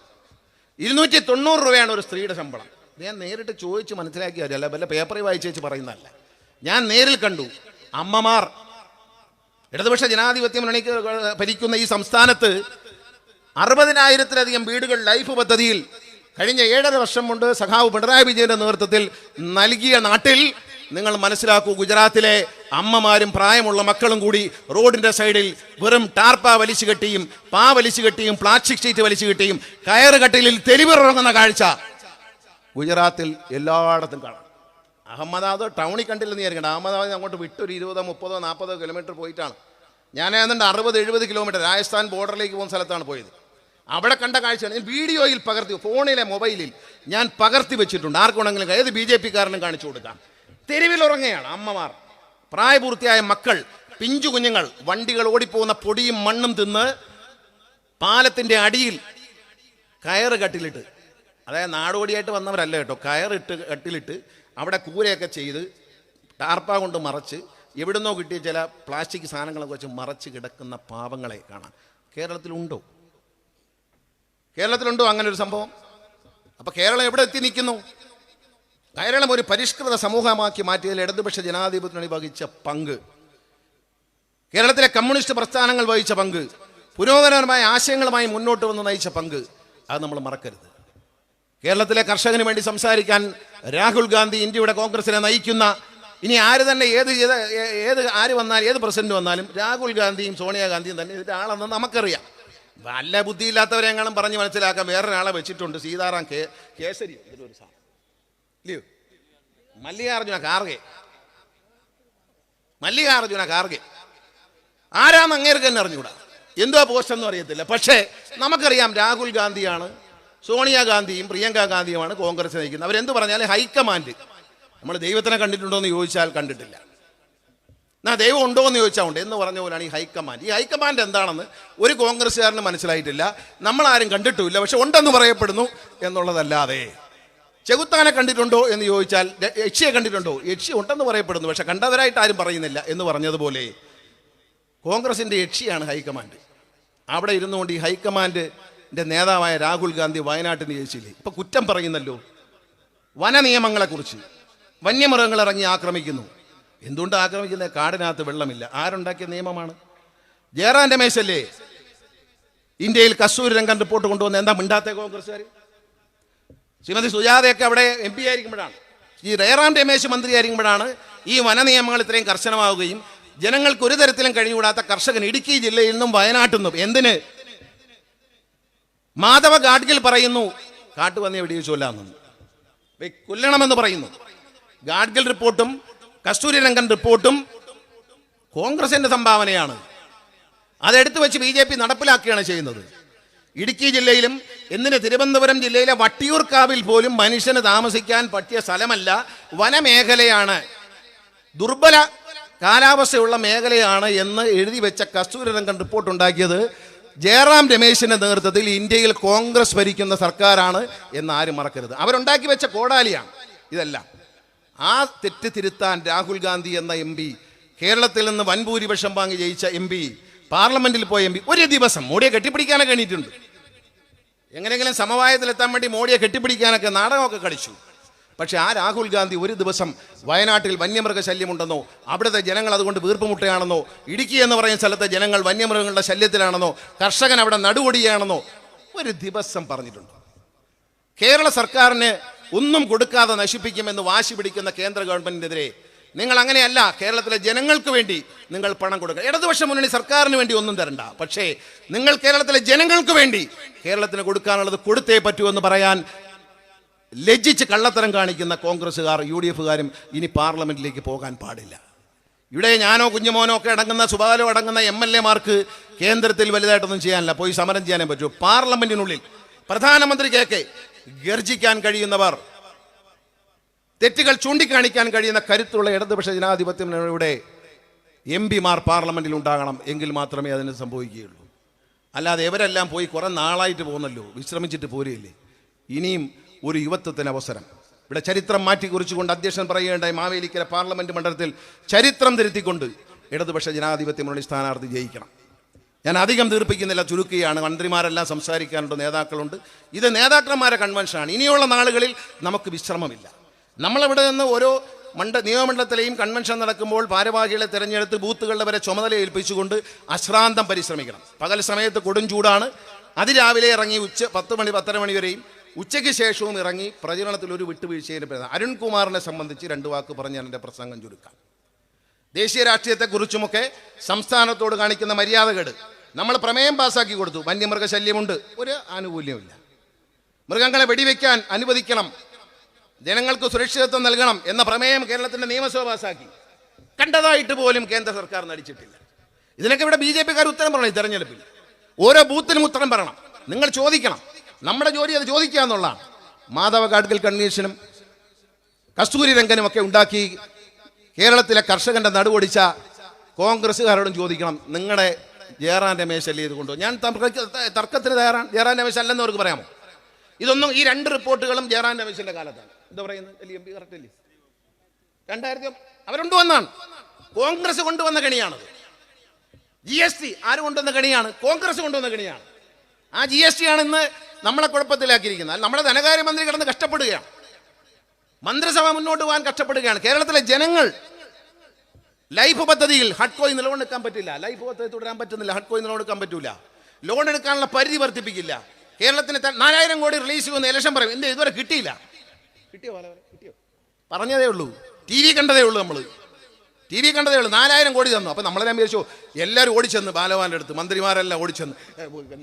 ഇരുന്നൂറ്റി തൊണ്ണൂറ് രൂപയാണ് ഒരു സ്ത്രീയുടെ ശമ്പളം. ഞാൻ നേരിട്ട് ചോദിച്ച് മനസ്സിലാക്കിയ അല്ല വല്ല പേപ്പറിൽ വായിച്ച് വെച്ച് പറയുന്നതല്ല. ഞാൻ നേരിൽ കണ്ടു. അമ്മമാർ. ഇടതുപക്ഷ ജനാധിപത്യം മുന്നണിക്ക് ഭരിക്കുന്ന ഈ സംസ്ഥാനത്ത് അറുപതിനായിരത്തിലധികം വീടുകൾ ലൈഫ് പദ്ധതിയിൽ കഴിഞ്ഞ ഏഴര വർഷം കൊണ്ട് സഖാവ് പിണറായി വിജയന്റെ നേതൃത്വത്തിൽ നൽകിയ നാട്ടിൽ നിങ്ങൾ മനസ്സിലാക്കൂ ഗുജറാത്തിലെ അമ്മമാരും പ്രായമുള്ള മക്കളും കൂടി റോഡിന്റെ സൈഡിൽ വെറും ടാർപ്പ വലിച്ചു കെട്ടിയും പാ വലിച്ചു കെട്ടിയും പ്ലാസ്റ്റിക് ഷീറ്റ് വലിച്ചു കെട്ടിയും കയറ് കട്ടിലിൽ തെരുവിറങ്ങുന്ന കാഴ്ച ഗുജറാത്തിൽ എല്ലായിടത്തും കാണാം. അഹമ്മദാബാദ് ടൗണിൽ കണ്ടില്ലെന്ന് വിചാരിക്കണ്ട. അഹമ്മദാബാദ് അങ്ങോട്ട് വിട്ടൊരു ഇരുപതോ മുപ്പതോ നാൽപ്പതോ കിലോമീറ്റർ പോയിട്ടാണ്. ഞാൻ ഏതാണ്ട് അറുപത് എഴുപത് കിലോമീറ്റർ രാജസ്ഥാൻ ബോർഡറിലേക്ക് പോകുന്ന സ്ഥലത്താണ് പോയത്. അവിടെ കണ്ട കാഴ്ചയാണ്. ഞാൻ വീഡിയോയിൽ പകർത്തി ഫോണിലെ മൊബൈലിൽ ഞാൻ പകർത്തി വെച്ചിട്ടുണ്ട്. ആർക്കുണ്ടെങ്കിലും ഏത് ബി ജെ പിക്കാരനും കാണിച്ചു കൊടുക്കാം. തെരുവിലുറങ്ങുകയാണ് അമ്മമാർ. പ്രായപൂർത്തിയായ മക്കൾ പിഞ്ചു കുഞ്ഞുങ്ങൾ വണ്ടികൾ ഓടിപ്പോകുന്ന പൊടിയും മണ്ണും തിന്ന് പാലത്തിന്റെ അടിയിൽ കയറ് കട്ടിലിട്ട് അതായത് നാടോടിയായിട്ട് വന്നവരല്ല കേട്ടോ കയറിട്ട് കട്ടിലിട്ട് അവിടെ കൂരയൊക്കെ ചെയ്ത് ടാർപ്പ കൊണ്ട് മറച്ച് എവിടുന്നോ കിട്ടിയ ചില പ്ലാസ്റ്റിക് സാധനങ്ങളെ വെച്ച് മറച്ച് കിടക്കുന്ന പാവങ്ങളെ കാണാം. കേരളത്തിലുണ്ടോ? കേരളത്തിലുണ്ടോ അങ്ങനെ ഒരു സംഭവം? അപ്പോൾ കേരളം എവിടെ എത്തി നിൽക്കുന്നു? കേരളം ഒരു പരിഷ്കൃത സമൂഹമാക്കി മാറ്റിയതിൽ ഇടതുപക്ഷ ജനാധിപത്യത്തിന് വഹിച്ച പങ്ക്. കേരളത്തിലെ കമ്മ്യൂണിസ്റ്റ് പ്രസ്ഥാനങ്ങൾ വഹിച്ച പങ്ക്. പുരോഗമനപരമായ ആശയങ്ങളുമായി മുന്നോട്ട് വന്ന് നയിച്ച പങ്ക്. അത് നമ്മൾ മറക്കരുത്. കേരളത്തിലെ കർഷകന് വേണ്ടി സംസാരിക്കാൻ രാഹുൽ ഗാന്ധി ഇന്ത്യയുടെ കോൺഗ്രസിനെ നയിക്കുന്ന ഇനി ആര് തന്നെ ഏത് ഏത് ആര് വന്നാലും ഏത് പ്രസിഡന്റ് വന്നാലും രാഹുൽ ഗാന്ധിയും സോണിയാഗാന്ധിയും തന്നെ ഇതിന്റെ ആളെന്ന് നമുക്കറിയാം. നല്ല ബുദ്ധിയില്ലാത്തവരെങ്ങാനും പറഞ്ഞ് മനസ്സിലാക്കാൻ വേറൊരാളെ വെച്ചിട്ടുണ്ട് സീതാറാം കേ കേസരി. ഇതിലൊരു സാധനം ഇല്ലയോ? മല്ലികാർജുന കാർഗെ മല്ലികാർജുന കാർഗെ ആരാന്ന് അങ്ങേർക്ക് തന്നെ അറിഞ്ഞുകൂടാ എന്തോ പോസ്റ്റ് ഒന്നും അറിയത്തില്ല. പക്ഷേ നമുക്കറിയാം രാഹുൽ ഗാന്ധിയാണ് സോണിയാഗാന്ധിയും പ്രിയങ്ക ഗാന്ധിയുമാണ് കോൺഗ്രസ് നയിക്കുന്നത്. അവരെന്ത് പറഞ്ഞാലും ഹൈക്കമാൻഡ് നമ്മൾ ദൈവത്തിനെ കണ്ടിട്ടുണ്ടോ എന്ന് ചോദിച്ചാൽ കണ്ടിട്ടില്ല. എന്നാ ദൈവം ഉണ്ടോ എന്ന് ചോദിച്ചാൽ ഉണ്ട്. എന്ന് പറഞ്ഞ പോലെയാണ് ഈ ഹൈക്കമാൻഡ് ഈ ഹൈക്കമാൻഡ് എന്താണെന്ന് ഒരു കോൺഗ്രസ്സുകാരന് മനസ്സിലായിട്ടില്ല. നമ്മളാരും കണ്ടിട്ടുമില്ല. പക്ഷെ ഉണ്ടെന്ന് പറയപ്പെടുന്നു എന്നുള്ളതല്ലാതെ. ചെകുത്താനെ കണ്ടിട്ടുണ്ടോ എന്ന് ചോദിച്ചാൽ യക്ഷിയെ കണ്ടിട്ടുണ്ടോ? യക്ഷി ഉണ്ടെന്ന് പറയപ്പെടുന്നു. പക്ഷെ കണ്ടവരായിട്ട് ആരും പറയുന്നില്ല എന്ന് പറഞ്ഞതുപോലെ. കോൺഗ്രസിന്റെ യക്ഷിയാണ് ഹൈക്കമാൻഡ് അവിടെ ഇരുന്നുകൊണ്ട് ഈ ഹൈക്കമാൻഡിന്റെ നേതാവായ രാഹുൽ ഗാന്ധി വയനാട്ടിൽ ജയിച്ചില്ലേ ഇപ്പം കുറ്റം പറയുന്നല്ലോ. വന നിയമങ്ങളെക്കുറിച്ച് വന്യമൃഗങ്ങൾ ഇറങ്ങി ആക്രമിക്കുന്നു. എന്തുകൊണ്ട് ആക്രമിക്കുന്നത് കാടിനകത്ത് വെള്ളമില്ല. ആരുണ്ടാക്കിയ നിയമമാണ്? ജയറാം രമേശല്ലേ? ഇന്ത്യയിൽ കസ്തൂരി രംഗൻ റിപ്പോർട്ട് കൊണ്ടുവന്ന് എന്താ മിണ്ടാത്ത കോൺഗ്രസ്സുകാർ ശ്രീമതി സുജാതയൊക്കെ അവിടെ എം പി ആയിരിക്കുമ്പോഴാണ്. ഈ റേറാം രമേശ് മന്ത്രിയായിരിക്കുമ്പോഴാണ് ഈ വന നിയമങ്ങൾ ഇത്രയും കർശനമാവുകയും ജനങ്ങൾക്ക് ഒരു തരത്തിലും കഴിഞ്ഞുകൂടാത്ത കർഷകൻ ഇടുക്കി ജില്ലയിൽ നിന്നും വയനാട്ടിൽ നിന്നും എന്തിന് മാധവ ഗാഡ്ഗിൽ പറയുന്നു കാട്ട് വന്ന് എവിടെ വെ- കൊല്ലണമെന്ന് പറയുന്നു. ഗാഡ്ഗിൽ റിപ്പോർട്ടും കസ്തൂരി രംഗൻ റിപ്പോർട്ടും കോൺഗ്രസിന്റെ സംഭാവനയാണ്. അതെടുത്തു വെച്ച് ബി ജെ പി നടപ്പിലാക്കുകയാണ് ചെയ്യുന്നത്. ഇടുക്കി ജില്ലയിലും എന്തിന് തിരുവനന്തപുരം ജില്ലയിലെ വട്ടിയൂർക്കാവിൽ പോലും മനുഷ്യന് താമസിക്കാൻ പറ്റിയ സ്ഥലമല്ല വനമേഖലയാണ്. ദുർബല കാലാവസ്ഥയുള്ള മേഖലയാണ് എന്ന് എഴുതി വെച്ച കസ്തൂരി രംഗൻ റിപ്പോർട്ട് ഉണ്ടാക്കിയത് ജയറാം രമേശിന്റെ നേതൃത്വത്തിൽ ഇന്ത്യയിൽ കോൺഗ്രസ് ഭരിക്കുന്ന സർക്കാരാണ് എന്ന് ആരും മറക്കരുത്. അവരുണ്ടാക്കി വെച്ച കോടാലിയാണ് ഇതെല്ലാം. ആ തെറ്റ് തിരുത്താൻ രാഹുൽ ഗാന്ധി എന്ന എം പി കേരളത്തിൽ നിന്ന് വൻഭൂരിപക്ഷം വാങ്ങി ജയിച്ച എം പി പാർലമെന്റിൽ പോയ എം പി ഒരു ദിവസം മോഡിയെ കെട്ടിപ്പിടിക്കാനൊക്കെ എണീറ്റുണ്ട് എങ്ങനെയെങ്കിലും സമവായത്തിലെത്താൻ വേണ്ടി മോഡിയെ കെട്ടിപ്പിടിക്കാനൊക്കെ നാടകമൊക്കെ കളിച്ചു. പക്ഷെ ആ രാഹുൽ ഗാന്ധി ഒരു ദിവസം വയനാട്ടിൽ വന്യമൃഗ ശല്യമുണ്ടെന്നോ അവിടുത്തെ ജനങ്ങൾ അതുകൊണ്ട് വീർപ്പുമുട്ടയാണെന്നോ ഇടുക്കി എന്ന് പറയുന്ന സ്ഥലത്തെ ജനങ്ങൾ വന്യമൃഗങ്ങളുടെ ശല്യത്തിലാണെന്നോ കർഷകൻ അവിടെ നടുവൊടിയാണെന്നോ ഒരു ദിവസം പറഞ്ഞിട്ടുണ്ട്. കേരള സർക്കാരിന് ഒന്നും കൊടുക്കാതെ നശിപ്പിക്കുമെന്ന് വാശി പിടിക്കുന്ന കേന്ദ്ര ഗവൺമെന്റിനെതിരെ നിങ്ങൾ അങ്ങനെയല്ല കേരളത്തിലെ ജനങ്ങൾക്ക് വേണ്ടി നിങ്ങൾ പണം കൊടുക്കുക. ഇടതുപക്ഷ മുന്നണി സർക്കാരിന് വേണ്ടി ഒന്നും തരണ്ട. പക്ഷേ നിങ്ങൾ കേരളത്തിലെ ജനങ്ങൾക്ക് വേണ്ടി കേരളത്തിന് കൊടുക്കാനുള്ളത് കൊടുത്തേ പറ്റൂ എന്ന് പറയാൻ ലജ്ജിച്ച് കള്ളത്തരം കാണിക്കുന്ന കോൺഗ്രസ്സുകാർ യു ഡി എഫുകാരും ഇനി പാർലമെന്റിലേക്ക് പോകാൻ പാടില്ല. ഇവിടെ ഞാനോ കുഞ്ഞുമോനോ ഒക്കെ അടങ്ങുന്ന സുബാലോ അടങ്ങുന്ന എം എൽ എമാർക്ക് കേന്ദ്രത്തിൽ വലുതായിട്ടൊന്നും ചെയ്യാനില്ല. പോയി സമരം ചെയ്യാനേ പറ്റൂ. പാർലമെന്റിനുള്ളിൽ പ്രധാനമന്ത്രി കേക്കെ ഗർജിക്കാൻ കഴിയുന്നവർ തെറ്റുകൾ ചൂണ്ടിക്കാണിക്കാൻ കഴിയുന്ന കരുത്തുള്ള ഇടതുപക്ഷ ജനാധിപത്യയുടെ എം പിമാർ പാർലമെന്റിൽ ഉണ്ടാകണം എങ്കിൽ മാത്രമേ അതിന് സംഭവിക്കുകയുള്ളൂ. അല്ലാതെ ഇവരെല്ലാം പോയി കുറേ നാളായിട്ട് പോകുന്നല്ലോ വിശ്രമിച്ചിട്ട് പോരുകയില്ലേ? ഇനിയും ഒരു യുവത്വത്തിന് അവസരം. ഇവിടെ ചരിത്രം മാറ്റി കുറിച്ചുകൊണ്ട് അധ്യക്ഷൻ പറയേണ്ട മാവേലിക്കര പാർലമെന്റ് മണ്ഡലത്തിൽ ചരിത്രം തിരുത്തിക്കൊണ്ട് ഇടതുപക്ഷ ജനാധിപത്യ മുന്നണി സ്ഥാനാർത്ഥി ജയിക്കണം. ഞാൻ അധികം തീർപ്പിക്കുന്നില്ല ചുരുക്കുകയാണ്. മന്ത്രിമാരെല്ലാം സംസാരിക്കാനുണ്ട് നേതാക്കളുണ്ട്. ഇത് നേതാക്കന്മാരെ കൺവെൻഷനാണ്. ഇനിയുള്ള നാളുകളിൽ നമുക്ക് വിശ്രമമില്ല. നമ്മളിവിടെ നിന്ന് ഓരോ മണ്ഡ നിയമമണ്ഡലത്തിലെയും കൺവെൻഷൻ നടക്കുമ്പോൾ ഭാരവാഹികളെ തിരഞ്ഞെടുത്ത് ബൂത്തുകളുടെ വരെ ചുമതല ഏൽപ്പിച്ചുകൊണ്ട് അശ്രാന്തം പരിശ്രമിക്കണം. പകൽ സമയത്ത് കൊടും ചൂടാണ്. അതിരാവിലെ ഇറങ്ങി ഉച്ച പത്ത് മണി പത്തര മണി വരെയും ഉച്ചയ്ക്ക് ശേഷവും ഇറങ്ങി പ്രചരണത്തിൽ ഒരു വിട്ടുവീഴ്ചയിൽ പറയുന്നത് അരുൺകുമാറിനെ സംബന്ധിച്ച് രണ്ട് വാക്ക് പറഞ്ഞ് ഞാൻ എന്റെ പ്രസംഗം ചുരുക്കാം. ദേശീയ രാഷ്ട്രീയത്തെക്കുറിച്ചുമൊക്കെ സംസ്ഥാനത്തോട് കാണിക്കുന്ന മര്യാദകേട് നമ്മൾ പ്രമേയം പാസ്സാക്കി കൊടുത്തു. വന്യമൃഗശല്യമുണ്ട്. ഒരു ആനുകൂല്യമില്ല മൃഗങ്ങളെ വെടിവെക്കാൻ അനുവദിക്കണം. ജനങ്ങൾക്ക് സുരക്ഷിതത്വം നൽകണം എന്ന പ്രമേയം കേരളത്തിന്റെ നിയമസഭ പാസ്സാക്കി. കണ്ടതായിട്ട് പോലും കേന്ദ്ര സർക്കാർ നടിച്ചിട്ടില്ല. ഇതിനൊക്കെ ഇവിടെ ബി ജെ പിക്കാർ ഉത്തരം ഈ തെരഞ്ഞെടുപ്പിൽ. ഓരോ ബൂത്തിനും ഉത്തരം പറയണം. നിങ്ങൾ ചോദിക്കണം. നമ്മുടെ ജോലി അത് ചോദിക്കുക എന്നുള്ളതാണ്. മാധവ ഗാഡ്ഗിൽ കൺവീഷനും കസ്തൂരി രംഗനും ഒക്കെ ഉണ്ടാക്കി കേരളത്തിലെ കർഷകന്റെ നടുവൊടിച്ച കോൺഗ്രസ്സുകാരോടും ചോദിക്കണം നിങ്ങളുടെ ജയറാൻ രമേശ് അല്ലേ ഇത് കൊണ്ടുപോകും ഞാൻ തർക്ക- തർക്കത്തിന് തയ്യാറാണ്. ജയറാൻ രമേശ് അല്ലെന്ന് അവർക്ക് പറയാമോ? ഇതൊന്നും ഈ രണ്ട് റിപ്പോർട്ടുകളും ജയറാൻ രമേശിന്റെ കാലത്താണ്. എന്താ പറയുന്നത്? അല്ലേ എം പി കറക്റ്റ് അല്ലേ? രണ്ടായിരത്തി അവരുണ്ടുവന്നാണ് കോൺഗ്രസ് കൊണ്ടുവന്ന കണിയാണത്. ജി എസ് ടി ആര് കൊണ്ടുവന്ന കണിയാണ്? കോൺഗ്രസ് കൊണ്ടുവന്ന കണിയാണ്. ആ ജി എസ് ടി ആണ് ഇന്ന് നമ്മളെ കുഴപ്പത്തിലാക്കിയിരിക്കുന്നത് നമ്മുടെ ധനകാര്യമന്ത്രി കിടന്ന് കഷ്ടപ്പെടുകയാണ്. മന്ത്രിസഭ മുന്നോട്ട് പോകാൻ കഷ്ടപ്പെടുകയാണ്. കേരളത്തിലെ ജനങ്ങൾ ലൈഫ് പദ്ധതിയിൽ ഹഡ്കോയിൽ നിലകൊടുക്കാൻ പറ്റില്ല. ലൈഫ് പദ്ധതി തുടരാൻ പറ്റുന്നില്ല. ഹഡ്കോയിൽ നിലകൊടുക്കാൻ പറ്റൂല. ലോൺ എടുക്കാനുള്ള പരിധി വർദ്ധിപ്പിക്കില്ല. കേരളത്തിന് നാലായിരം കോടി റിലീസ് ചെയ്യുന്ന ഇലക്ഷൻ പറയും. എന്ത് ഇതുവരെ കിട്ടിയില്ല. കിട്ടിയോ? കിട്ടിയോ? പറഞ്ഞതേ ഉള്ളൂ. ടി വി കണ്ടതേ ഉള്ളൂ നമ്മൾ ടി വി കണ്ടതേ ഉള്ളൂ. നാലായിരം കോടി തന്നു. അപ്പം നമ്മളെല്ലാം വിചാരിച്ചു എല്ലാവരും ഓടിച്ചെന്ന് ബാലവാന്റെ അടുത്ത് മന്ത്രിമാരെല്ലാം ഓടിച്ചെന്ന്.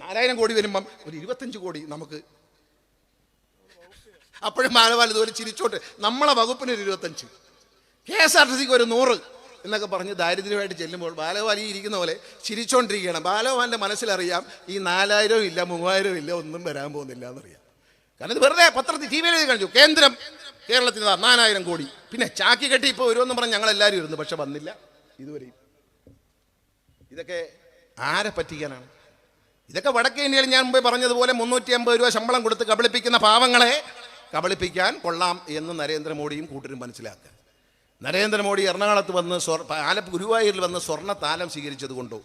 നാലായിരം കോടി വരുമ്പം ഒരു ഇരുപത്തഞ്ച് കോടി നമുക്ക്. അപ്പോഴും ബാലവാൻ ഇതുപോലെ ചിരിച്ചോട്ട് നമ്മളെ വകുപ്പിന് ഒരു ഇരുപത്തഞ്ച്. കെ എസ് ആർ ടി സിക്ക് ഒരു നൂറ് എന്നൊക്കെ പറഞ്ഞ് ദാരിദ്ര്യമായിട്ട് ചെല്ലുമ്പോൾ ബാലവാൻ ഈ ഇരിക്കുന്ന പോലെ ചിരിച്ചുകൊണ്ടിരിക്കുകയാണ് ബാലവാന്റെ മനസ്സിലറിയാം ഈ നാലായിരവും ഇല്ല മൂവായിരവും ഇല്ല ഒന്നും വരാൻ പോകുന്നില്ല എന്നറിയാം. കാരണം ഇത് വെറുതെ പത്രത്തിൽ ടി വിയിൽ കാണിച്ചു. കേന്ദ്രം കേരളത്തിൽ നാലായിരം കോടി. പിന്നെ ചാക്കി കെട്ടി ഇപ്പോൾ വരുമെന്ന് പറഞ്ഞ് ഞങ്ങളെല്ലാവരും ഇരുന്നു പക്ഷെ വന്നില്ല. ഇതുവരെയും. ഇതൊക്കെ ആരെ പറ്റിക്കാനാണ്? ഇതൊക്കെ വടക്കേ ഇന്ത്യയിൽ ഞാൻ മുമ്പേ പറഞ്ഞതുപോലെ മുന്നൂറ്റി അമ്പത് രൂപ ശമ്പളം കൊടുത്ത് കബളിപ്പിക്കുന്ന പാവങ്ങളെ കബളിപ്പിക്കാൻ കൊള്ളാം എന്ന് നരേന്ദ്രമോദിയും കൂട്ടരും മനസ്സിലാക്കുക. നരേന്ദ്രമോദി എറണാകുളത്ത് വന്ന് സ്വർ ആലപ്പ് ഗുരുവായൂരിൽ വന്ന് സ്വർണ താലം സ്വീകരിച്ചത് കൊണ്ടോ?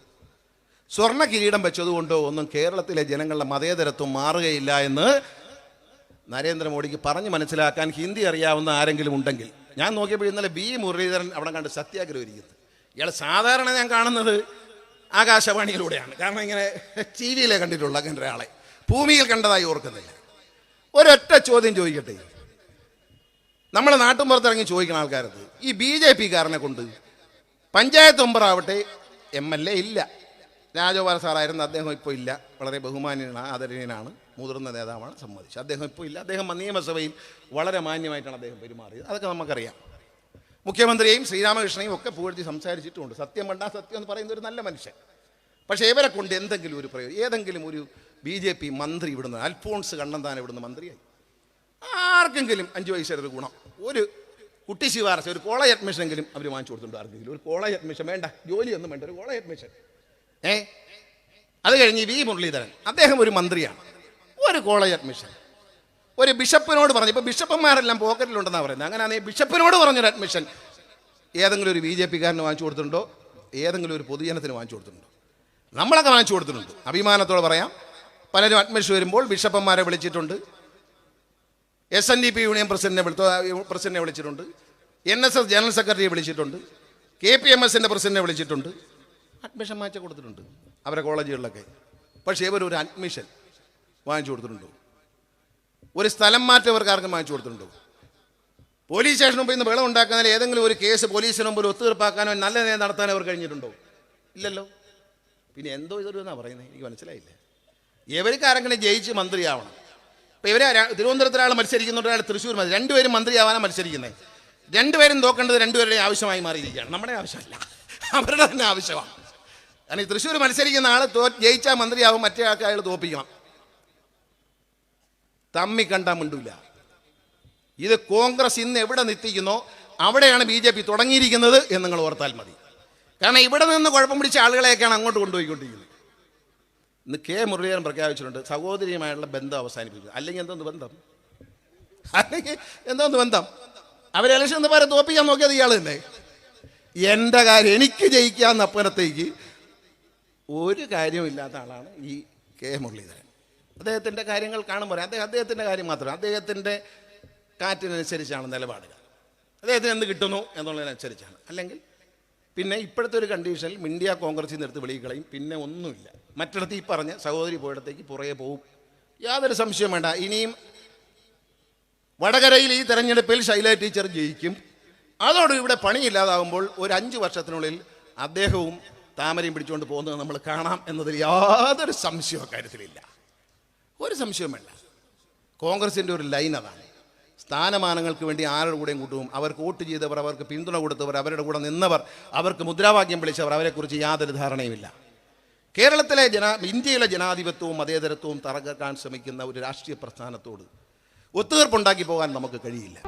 സ്വർണ കിരീടം വെച്ചതുകൊണ്ടോ ഒന്നും കേരളത്തിലെ ജനങ്ങളുടെ മതേതരത്വം മാറുകയില്ല എന്ന് നരേന്ദ്രമോദിക്ക് പറഞ്ഞ് മനസ്സിലാക്കാൻ ഹിന്ദി അറിയാവുന്ന ആരെങ്കിലും ഉണ്ടെങ്കിൽ. ഞാൻ നോക്കിയപ്പോൾ ഇന്നലെ ബി മുരളീധരൻ അവിടെ കണ്ട് സത്യാഗ്രഹം ഇരിക്കുന്നത് ഇയാൾ സാധാരണ ഞാൻ കാണുന്നത് ആകാശവാണിയിലൂടെയാണ്. കാരണം ഇങ്ങനെ ടി വിയിലെ കണ്ടിട്ടുള്ള അങ്ങനെ ഒരാളെ. ഭൂമിയിൽ കണ്ടതായി ഓർക്കുന്നില്ല. ഒരൊറ്റ ചോദ്യം ചോദിക്കട്ടെ. നമ്മൾ നാട്ടുമ്പുറത്തിറങ്ങി ചോദിക്കുന്ന ആൾക്കാരത് ഈ ബി ജെ പിക്കാരനെ കൊണ്ട് പഞ്ചായത്ത് മെമ്പറാവട്ടെ എം എൽ എ ഇല്ല. രാജഗോപാൽ സാറായിരുന്നു അദ്ദേഹം ഇപ്പോൾ ഇല്ല. വളരെ ബഹുമാനീയനാണ് ആദരണീയനാണ്. മുതിർന്ന നേതാവാണ് സമ്മതിച്ചത്. അദ്ദേഹം ഇപ്പോൾ ഇല്ല. അദ്ദേഹം നിയമസഭയിൽ വളരെ മാന്യമായിട്ടാണ് അദ്ദേഹം പെരുമാറിയത്. അതൊക്കെ നമുക്കറിയാം. മുഖ്യമന്ത്രിയെയും ശ്രീരാമകൃഷ്ണനെയും ഒക്കെ പുകഴ്ത്തി സംസാരിച്ചിട്ടുമുണ്ട് സത്യം വേണ്ട സത്യം എന്ന് പറയുന്ന ഒരു നല്ല മനുഷ്യൻ. പക്ഷേ ഇവരെ കൊണ്ട് എന്തെങ്കിലും ഒരു പ്രയോജനം ഏതെങ്കിലും ഒരു ബി ജെ പി മന്ത്രി ഇവിടുന്ന് അൽഫോൺസ് കണ്ണന്താൻ ഇവിടുന്ന് മന്ത്രിയായി. ആർക്കെങ്കിലും അഞ്ച് പൈസയുടെ ഒരു ഗുണം. ഒരു കുട്ടി ശിവാർച്ച ഒരു കോളേജ് അഡ്മിഷൻ എങ്കിലും അവർ വാങ്ങിച്ചു കൊടുത്തിട്ടുണ്ട് ആർക്കെങ്കിലും. ഒരു കോളേജ് അഡ്മിഷൻ വേണ്ട. ജോലിയൊന്നും വേണ്ട. ഒരു കോളേജ് അഡ്മിഷൻ. ഏ? അത് കഴിഞ്ഞ് വി മുരളീധരൻ. അദ്ദേഹം ഒരു മന്ത്രിയാണ്. ഒരു കോളേജ് അഡ്മിഷൻ. ഒരു ബിഷപ്പിനോട് പറഞ്ഞു. ഇപ്പൊ ബിഷപ്പന്മാരെല്ലാം പോക്കറ്റിലുണ്ടെന്നാണ് പറയുന്നത്. അങ്ങനെയാണെങ്കിൽ ബിഷപ്പിനോട് പറഞ്ഞൊരു അഡ്മിഷൻ. ഏതെങ്കിലും ഒരു ബി ജെ പിക്കാരന് വാങ്ങിച്ചു കൊടുത്തിട്ടുണ്ടോ? ഏതെങ്കിലും ഒരു പൊതുജനത്തിന് വാങ്ങിച്ചു കൊടുത്തിട്ടുണ്ടോ? നമ്മളൊക്കെ വാങ്ങിച്ചു കൊടുത്തിട്ടുണ്ട്. അഭിമാനത്തോടെ പറയാം. പലരും അഡ്മിഷൻ വരുമ്പോൾ ബിഷപ്പന്മാരെ വിളിച്ചിട്ടുണ്ട്. S N D P union പ്രസിഡന്റിനെ വിളിച്ചു പ്രസിഡന്റിനെ വിളിച്ചിട്ടുണ്ട്. എൻ എസ് എസ് ജനറൽ സെക്രട്ടറിയെ വിളിച്ചിട്ടുണ്ട്. കെ പി എം എസിന്റെ പ്രസിഡന്റിനെ വിളിച്ചിട്ടുണ്ട്. അഡ്മിഷൻ മാറ്റി കൊടുത്തിട്ടുണ്ട് അവരെ കോളേജുകളിലൊക്കെ. പക്ഷേ ഇവരൊരു അഡ്മിഷൻ. വാങ്ങിച്ചു കൊടുത്തിട്ടുണ്ടോ? ഒരു സ്ഥലം മാറ്റം ഇവർക്ക് ആർക്കും വാങ്ങിച്ചു കൊടുത്തിട്ടുണ്ടോ? പോലീസ് സ്റ്റേഷന് മുമ്പ് ഇന്ന് വെള്ളം ഉണ്ടാക്കുന്നതിൽ ഏതെങ്കിലും ഒരു കേസ് പോലീസിന് മുമ്പിൽ ഒത്തുതീർപ്പാക്കാനോ നല്ല നേരം നടത്താനോ അവർ കഴിഞ്ഞിട്ടുണ്ടോ? ഇല്ലല്ലോ. പിന്നെ എന്തോ ഇതൊരു എന്നാണ് പറയുന്നത് എനിക്ക് മനസ്സിലായില്ല. ഇവർക്ക് ആരെങ്കിലും ജയിച്ച് മന്ത്രിയാവണം. ഇപ്പം ഇവരെ തിരുവനന്തപുരത്ത് മത്സരിക്കുന്നുണ്ട് ഒരാൾ തൃശ്ശൂർ മത്സരം രണ്ടുപേരും മന്ത്രിയാവാനാണ് മത്സരിക്കുന്നത് രണ്ടുപേരും നോക്കേണ്ടത് രണ്ടുപേരുടെയും ആവശ്യമായി മാറിയിരിക്കുകയാണ്. നമ്മുടെ ആവശ്യമല്ല. അവരുടെ തന്നെ ആവശ്യമാണ്. കാരണം ഈ തൃശ്ശൂർ മത്സരിക്കുന്ന ആൾ തോ ജയിച്ചാൽ മന്ത്രിയാവും മറ്റേ ആൾക്ക് തോപ്പിക്കണം. തമ്മി കണ്ടാൽ മിണ്ടൂല. ഇത് കോൺഗ്രസ് ഇന്ന് എവിടെ നിത്തിക്കുന്നോ അവിടെയാണ് ബി ജെ പി തുടങ്ങിയിരിക്കുന്നത് എന്ന് നിങ്ങൾ ഓർത്താൽ മതി. കാരണം ഇവിടെ നിന്ന് കുഴപ്പം പിടിച്ച ആളുകളെയൊക്കെയാണ് അങ്ങോട്ട് കൊണ്ടുപോയിക്കൊണ്ടിരിക്കുന്നത്. ഇന്ന് കെ മുരളീധരൻ പ്രഖ്യാപിച്ചിട്ടുണ്ട് സഹോദരിയുമായുള്ള ബന്ധം അവസാനിപ്പിക്കുക അല്ലെങ്കിൽ എന്തോന്ന് ബന്ധം? അല്ലെങ്കിൽ എന്തോന്ന് ബന്ധം? അവർ ഇലക്ഷൻ എന്ന് പറയാൻ തോപ്പിക്കാൻ നോക്കിയത് ഇയാൾ തന്നെ എന്റെ കാര്യം എനിക്ക് ജയിക്കാന്ന് അപ്പുറത്തേക്ക് ഒരു കാര്യമില്ലാത്ത ആളാണ് ഈ കെ മുരളീധരൻ. അദ്ദേഹത്തിന്റെ കാര്യങ്ങൾ കാണുമ്പോൾ അദ്ദേഹം അദ്ദേഹത്തിന്റെ കാര്യം മാത്രം അദ്ദേഹത്തിന്റെ കാറ്റിനനുസരിച്ചാണ് നിലപാടുകൾ. അദ്ദേഹത്തിന് എന്ത് കിട്ടുന്നു എന്നുള്ളതിനനുസരിച്ചാണ്. അല്ലെങ്കിൽ പിന്നെ ഇപ്പോഴത്തെ ഒരു കണ്ടീഷനിൽ ഇന്ത്യ കോൺഗ്രസിൽ നിന്ന് എടുത്ത് പിന്നെ ഒന്നുമില്ല. മറ്റിടത്ത് ഈ പറഞ്ഞ സഹോദരി പോയിടത്തേക്ക് പുറകെ പോവും. യാതൊരു സംശയം വേണ്ട. ഇനിയും വടകരയിൽ ഈ തെരഞ്ഞെടുപ്പിൽ ശൈല ടീച്ചർ ജയിക്കും. അതോട് ഇവിടെ പണിയില്ലാതാകുമ്പോൾ ഒരു അഞ്ച് വർഷത്തിനുള്ളിൽ അദ്ദേഹവും താമരയും പിടിച്ചുകൊണ്ട് പോകുന്നത് നമ്മൾ കാണാം എന്നതിൽ യാതൊരു സംശയവും അക്കാര്യത്തിലില്ല ഒരു സംശയവും വേണ്ട. കോൺഗ്രസിന്റെ ഒരു ലൈൻ അതാണ്. സ്ഥാനമാനങ്ങൾക്ക് വേണ്ടി ആരുടെ കൂടെയും കൂട്ടും. അവർക്ക് വോട്ട് ചെയ്തവർ അവർക്ക് പിന്തുണ കൊടുത്തവർ അവരുടെ കൂടെ നിന്നവർ അവർക്ക് മുദ്രാവാക്യം വിളിച്ചവർ അവരെക്കുറിച്ച് യാതൊരു ധാരണയുമില്ല. കേരളത്തിലെ ജനാ ഇന്ത്യയിലെ ജനാധിപത്യവും മതേതരത്വവും തറക്കാൻ ശ്രമിക്കുന്ന ഒരു രാഷ്ട്രീയ പ്രസ്ഥാനത്തോട് ഒത്തുതീർപ്പുണ്ടാക്കി പോകാൻ നമുക്ക് കഴിയില്ല.